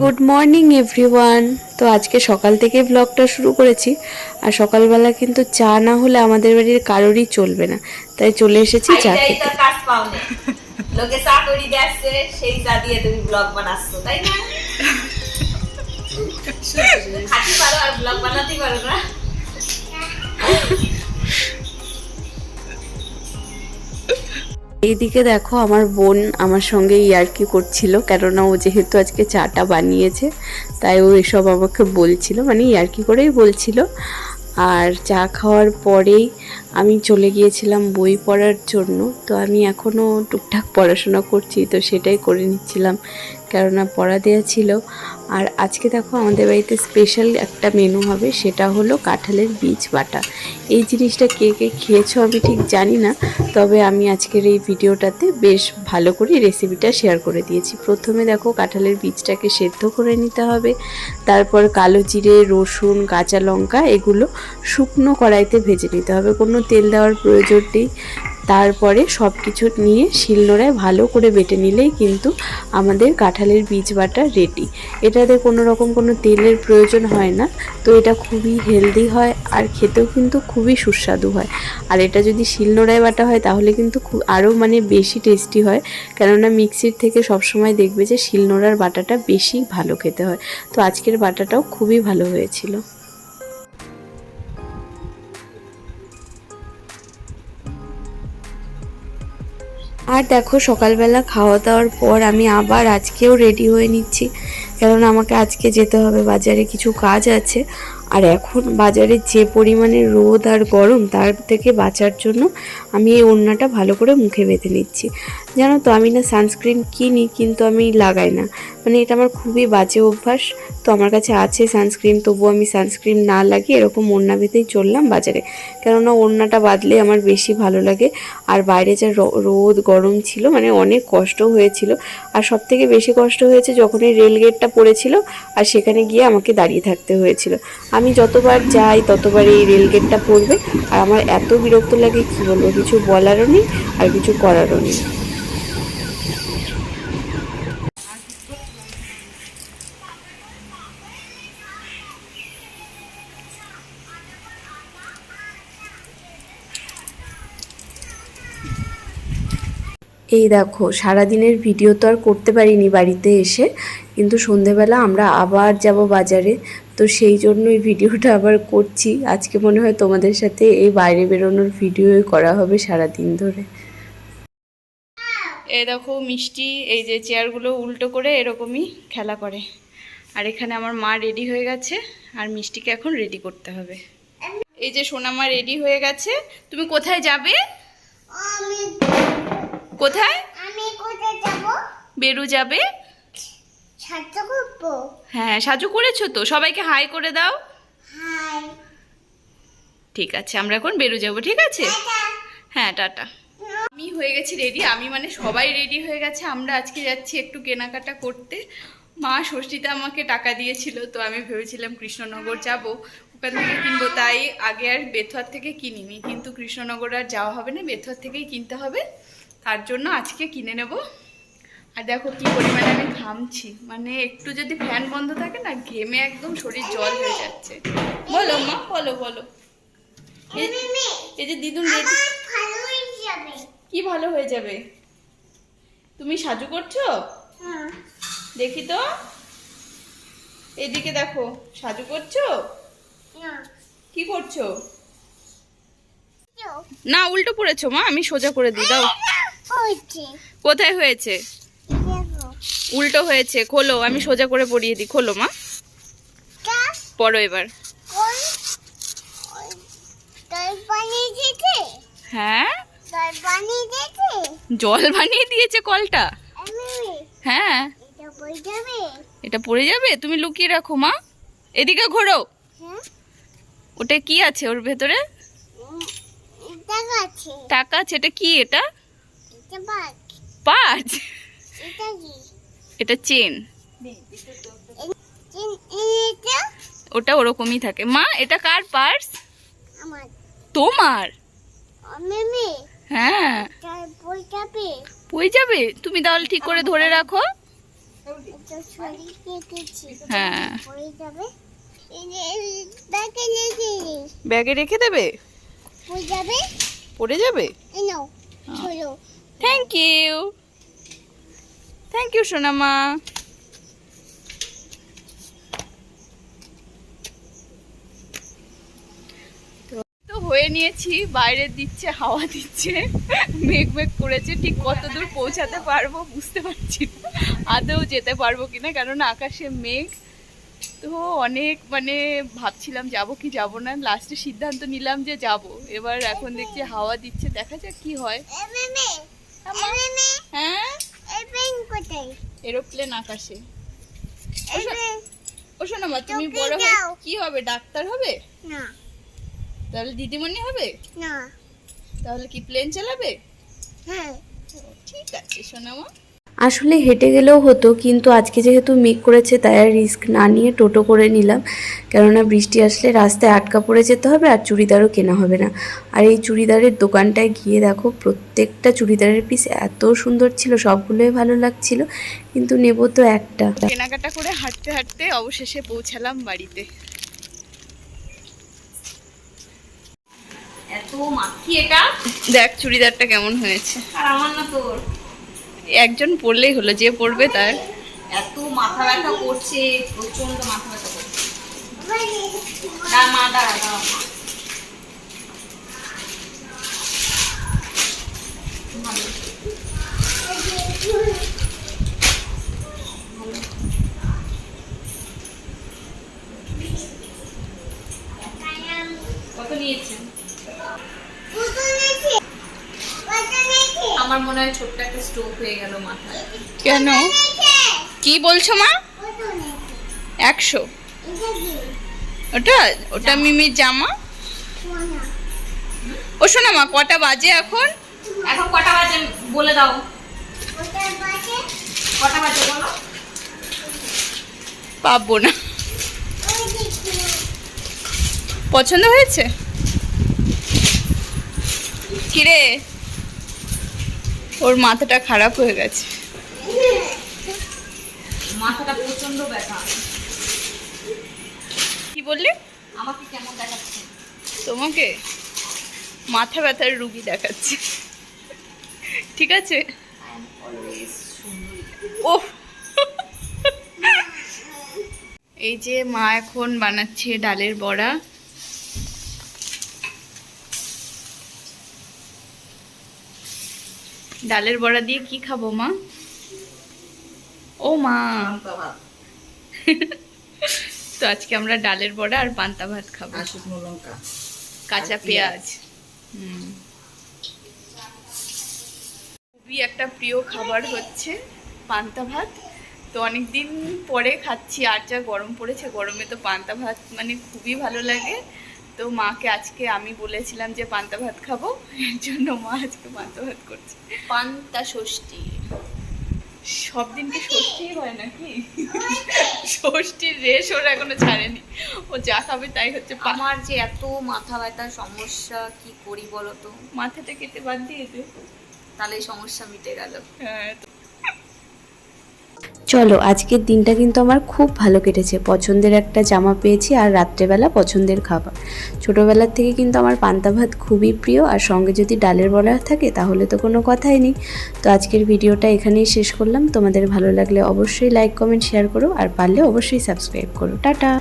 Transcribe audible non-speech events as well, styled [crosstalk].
Good morning everyone তো আজকে সকাল থেকে ব্লগটা শুরু করেছি। আর সকালবেলা কিন্তু চা না হলে আমাদের বাড়ির কারোরই চলবে না। তাই চলে এসেছি চা খেতে। লোকে চা করি দেখছে সেই চা দিয়ে তুমি ব্লগ বানাচ্ছ তাই না? খাটি পারো আর ব্লগ বানাতে পারো না। এইদিকে দেখো আমার বোন আমার সঙ্গে ইয়ার্কি করছিল, কেননা ও যেহেতু আজকে চাটা বানিয়েছে, তাই ও এসব আমাকে বলছিল মানে ইয়ার্কি করেই বলছিল। আর চা খাওয়ার পরেই আমি চলে গিয়েছিলাম বই পড়ার জন্য, তো আমি এখনও টুকটাক পড়াশোনা করছি, তো সেটাই করে নিচ্ছিলাম। কেননা পড়া দেওয়া ছিল আর আজকে দেখো আমাদের বাড়িতে স্পেশাল একটা মেনু হবে, সেটা হলো কাঁঠালের বীজ বাটা। এই জিনিসটা কে কে খেয়েছো আমি ঠিক জানি না, তবে আমি আজকের এই ভিডিওটাতে বেশ ভালো করে রেসিপিটা শেয়ার করে দিয়েছি। প্রথমে দেখো কাঁঠালের বীজটাকে সেদ্ধ করে নিতে হবে, তারপর কালো জিরে, রসুন, কাঁচা লঙ্কা, এগুলো শুকনো কড়াইতে ভেজে নিতে হবে। কোনো তেল দেওয়ার প্রয়োজন নেই। তারপরে সব কিছু নিয়ে শিলনোড়ায় ভালো করে বেটে নিলেই কিন্তু আমাদের কাঁঠালের বীজ বাটা রেডি এটাতে কোনো রকম কোনো তেলের প্রয়োজন হয় না, তো এটা খুবই হেলদি হয় আর খেতেও কিন্তু খুবই সুস্বাদু হয়। আর এটা যদি শিলনোড়ায় বাটা হয় তাহলে কিন্তু খুব আরও মানে বেশি টেস্টি হয়, কেননা মিক্সির থেকে সবসময় দেখবে যে শিলনোড়ার বাটাটা বেশি ভালো খেতে হয়। তো আজকের বাটাটাও খুবই ভালো হয়েছিল। আর দেখো, সকালবেলা খাওয়া দাওয়ার পর আমি আবার আজকেও রেডি হয়ে নিচ্ছি। কেননা আমাকে আজকে যেতে হবে, বাজারে কিছু কাজ আছে। আর এখন বাজারে যে পরিমাণে রোদ আর গরম, তার থেকে বাঁচার জন্য আমি এই ওড়নাটা ভালো করে মুখে বেঁধে নিচ্ছি। জানো তো, আমি না সানস্ক্রিন কিনি, কিন্তু আমি লাগাই না। মানে এটা আমার খুবই বাজে অভ্যাস। তো আমার কাছে আছে সানস্ক্রিন তবুও আমি সানস্ক্রিন না লাগিয়ে এরকম ওড়না বেঁধেই চললাম বাজারে। কেননা ওড়নাটা বাঁধলে আমার বেশি ভালো লাগে। আর বাইরে যা রোদ, গরম ছিল মানে অনেক কষ্ট হয়েছিল। আর সব থেকে বেশি কষ্ট হয়েছে যখন এই রেলগেটটা পড়েছিল, আর সেখানে গিয়ে আমাকে দাঁড়িয়ে থাকতে হয়েছিল। আমি যতবার যাই ততবার এই রেলগেটটা পড়বে। আর আমার এত বিরক্ত লাগে, কী বলব, কিছু বলারও নেই আর কিছু করারও নেই। এই দেখো সারাদিনের ভিডিও তো আর করতে পারিনি বাড়িতে এসে কিন্তু সন্ধেবেলা আমরা আবার যাব বাজারে। তো সেই জন্য এই ভিডিওটা আবার করছি। আজকে মনে হয় তোমাদের সাথে এই বাইরে বেরোনোর ভিডিওই করা হবে সারাদিন ধরে। এই দেখো মিষ্টি এই যে চেয়ারগুলো উল্টো করে এরকমই খেলা করে। আর এখানে আমার মা রেডি হয়ে গেছে আর মিষ্টিকে এখন রেডি করতে হবে। এই যে সোনামা রেডি হয়ে গেছে তুমি কোথায় যাবে? আমি কোথায়? আমি কোথায় যাব? বেরু যাবে? ছাত্র করব? হ্যাঁ সাজু করেছ তো? সবাইকে হাই করে দাও। হাই। ঠিক আছে আমরা এখন বেরো যাব ঠিক আছে? হ্যাঁ টাটা। আমি হয়ে গেছি রেডি আমি মানে সবাই রেডি হয়ে গেছে আমরা আজকে যাচ্ছি একটু কেনাকাটা করতে। মা ষষ্ঠীতে আমাকে টাকা দিয়েছিল তো আমি ভেবেছিলাম কৃষ্ণনগর যাব। ওখান থেকে কিনবো তাই আগে আর বেথুয়ার থেকে কিনিনি কিন্তু কৃষ্ণনগর আর যাওয়া হবে না বেথুয়ার থেকেই কিনতে হবে। তার জন্য আজকে কিনে নেব। আর দেখো কি পরিমাণে আমি ঘামছি। মানে একটু যদি ফ্যান বন্ধ থাকে না ঘেমে একদম শরীর জল হয়ে যাচ্ছে। বলো মা বলো বলো। এই- যে দিদুন হয়ে কি ভালো হয়ে যাবে? তুমি সাজু করছ? হ্যাঁ। দেখি তো। এদিকে দেখো সাজু করছ? না কি করছ? না উল্টো পড়েছো মা আমি সোজা করে দিই দাও। কোথায় হয়েছে? উল্টো হয়েছে। খোলো আমি সোজা করে পড়িয়ে দিই। খোলো মা। পড়ো এবার। হ্যাঁ? জল বানিয়ে দিয়েছে? কলটা? হ্যাঁ। এটা পড়ে যাবে? তুমি লুকিয়ে রাখো মা। এদিকে ঘোরো। হ্যাঁ? ওটা কি আছে ওর ভেতরে? টাকা আছে। এটা কি এটা? পাঁচ এটা চেন। ওটা ওরকমই থাকে। মা এটা কার পার্স? তোমার? হ্যাঁ। পই যাবে। তুমি তাহলে ঠিক করে ধরে রাখো। হ্যাঁ। যাবে। ব্যাগে ব্যাগে রেখে দেবে? যাবে। পড়ে যাবে? থ্যাংক ইউ থ্যাংক ইউ সোনামা তো হয়ে নিয়েছি, বাইরে দিচ্ছে, হাওয়া দিচ্ছে, মেঘ মেঘ করেছে, ঠিক কত দূর পৌঁছাতে পারব বুঝতে পারছি না। আদৌ যেতে পারব কিনা কারণ আকাশে মেঘ। তো অনেক মানে ভাবছিলাম, যাব কি যাব না লাস্টে সিদ্ধান্ত নিলাম যে যাব। এবার এখন দেখছি হাওয়া দিচ্ছে, দেখা যাক কি হয়। হ্যাঁ? এরোপ্লেন আকাশে। ও শোনো মা তুমি বড় হয়ে কি হবে ডাক্তার হবে? না। তাহলে দিদিমণি হবে? না। তাহলে কি প্লেন চালাবে? হ্যাঁ। ঠিক আছে সোনামা। আসলে হেঁটে গেলেও হতো কিন্তু আজকে যেহেতু মেঘ করেছে তাই আর রিস্ক না নিয়ে টোটো করে নিলাম। কেননা বৃষ্টি আসলে রাস্তায় আটকা পড়ে যেতে হবে আর চুড়িদারও কেনা হবে না। আর এই চুড়িদারের দোকানটায় গিয়ে দেখো প্রত্যেকটা চুড়িদারের পিস এত সুন্দর ছিল সবগুলোই ভালো লাগছিল কিন্তু নেব তো একটা। কেনাকাটা করে হাঁটতে হাঁটতে অবশেষে পৌঁছালাম বাড়িতে। এত মাখি এটা। দেখ চুড়িদারটা কেমন হয়েছে। আর আমার না তোর। একজন পড়লেই হলো, যে পড়বে তার। এত মাথা ব্যথা করছে প্রচণ্ড মাথা ব্যথা করছে। মা, দাঁড়া কত নিয়েছেন কত নেছি কত নেছি আমার মনে হয় ছোট্ট একটা স্ট্রোক হয়ে গেল মাথায়। কেন? কি বলছো মা? একশো। ওটা? ওটা মিমির জামা? ও শোনো মা কটা বাজে এখন? এখন কটা বাজে বলে দাও। কটা বাজে বলো? পাবো না। পছন্দ হয়েছে? কিরে? ওর মাথাটা খারাপ হয়ে গেছে। মাথাটা প্রচণ্ড ব্যথা। কি বললি? আমাকে কেমন দেখাচ্ছে? তোমাকে? মাথা ব্যথার রুগী দেখাচ্ছে। ঠিক আছে? ও এই যে মা এখন বানাচ্ছে ডালের বড়া। ডালের বড়া দিয়ে কি খাব মা? ও মা। [laughs] তো আজকে আমরা ডালের বড়া আর পান্তা ভাত খাব। কাঁচা পেঁয়াজ। হুম। খুবই একটা প্রিয় খাবার হচ্ছে পান্তা ভাত। তো অনেক দিন পরে খাচ্ছি আর যা গরম পড়েছে গরমে তো পান্তা ভাত মানে খুবই ভালো লাগে। তো মাকে আজকে আমি বলেছিলাম যে পান্তা ভাত খাব এর জন্য মা আজকে পান্তা ভাত করছে। পান্তা ষষ্ঠী। সব দিন কি ষষ্ঠী হয় নাকি? ষষ্ঠীর রেশ ওরা এখনও ছাড়েনি। ও যা খাবে তাই হচ্ছে আমার যে এত মাথা ব্যথার সমস্যা কি করি বলো তো? মাথাটা কেটে বাদ দিয়ে দে। তাহলে সমস্যা মিটে গেল। হ্যাঁ চলো, আজকের দিনটা কিন্তু আমার খুব ভালো কেটেছে। পছন্দের একটা জামা পেয়েছি আর রাত্রেবেলা পছন্দের খাবার। ছোটোবেলার থেকে কিন্তু আমার পান্তা ভাত খুবই প্রিয় আর সঙ্গে যদি ডালের বড়া থাকে তাহলে তো কোনো কথাই নেই। তো আজকের ভিডিওটা এখানেই শেষ করলাম। তোমাদের ভালো লাগলে অবশ্যই লাইক কমেন্ট শেয়ার করো আর পারলে অবশ্যই সাবস্ক্রাইব করো। টাটা!